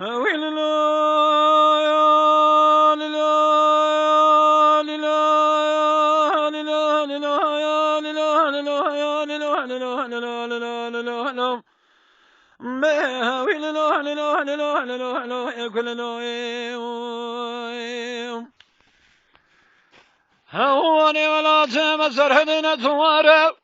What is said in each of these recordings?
ويل لا ولا تمزر لا ثواره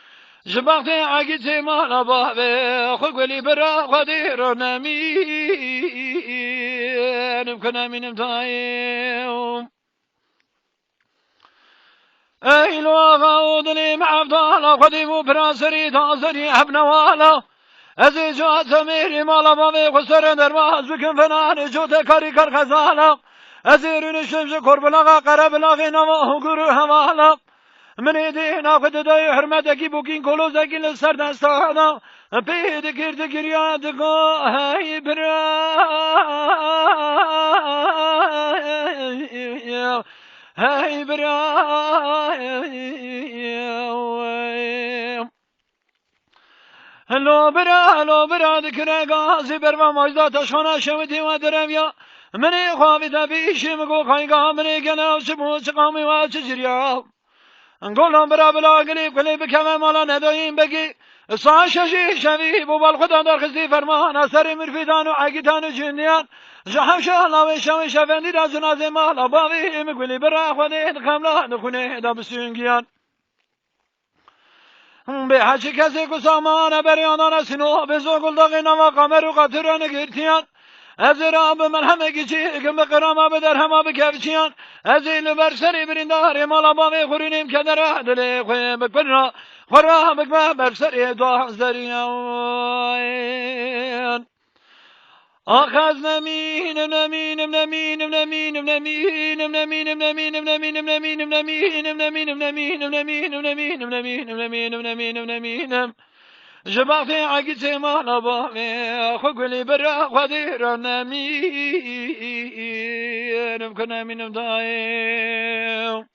جباختي عقيتي ما لبابي خوك ولي برا غدير نمين بكنا من متايم أي لو غاود لي مع عبدالله قديم براسري تازري ابن والا. ازي جوات زميري مالا بابي خسر درواز بكن فنان جوت تكاري كار خزالا ازيرين الشمس قربلاغا قربلاغي نماه قرر همالا من ایده ناقد دای حرمت اگی بوگین کلو زگی لسر دست آهدا پید کرد گریاد های برا های برا لو برا لو برا دکره گازی برما مجدا تشخانه شمتی و درم یا. منی خوابی تبیشی مگو خیگاه منی گناو سبوس قامی و چجریا گل نام برا بلا گلی کلی بکمه مالا نداییم بگی. سان ششی شوی بوبال خدا دار خزی فرمان اثر مرفیدان و عگیتان و جنیان. جهام شا لاوی شوی شفندی را زنازی مالا باوی مگلی برا خودی خملا نخونه دا بسیونگیان به هچی کسی کسا سامان بریانان سنو به زنگل داغی نما قمر و قطران گرتیان. از را به من همه گیچی که به قراما به در همه بکفچیان از این بر سری بریندار مالا با می خورینیم که در عدل خوی بکن را خورا بکمه بر سری دو زریان آخذ نمين نمين نمين نمين نمين نمين نمين نمين نمين نمين نمين نمين نمين نمين نمين نمين نمين جبعتي عقيتي ما نبامي خقلي برا خدير نمين نمكن من مدايم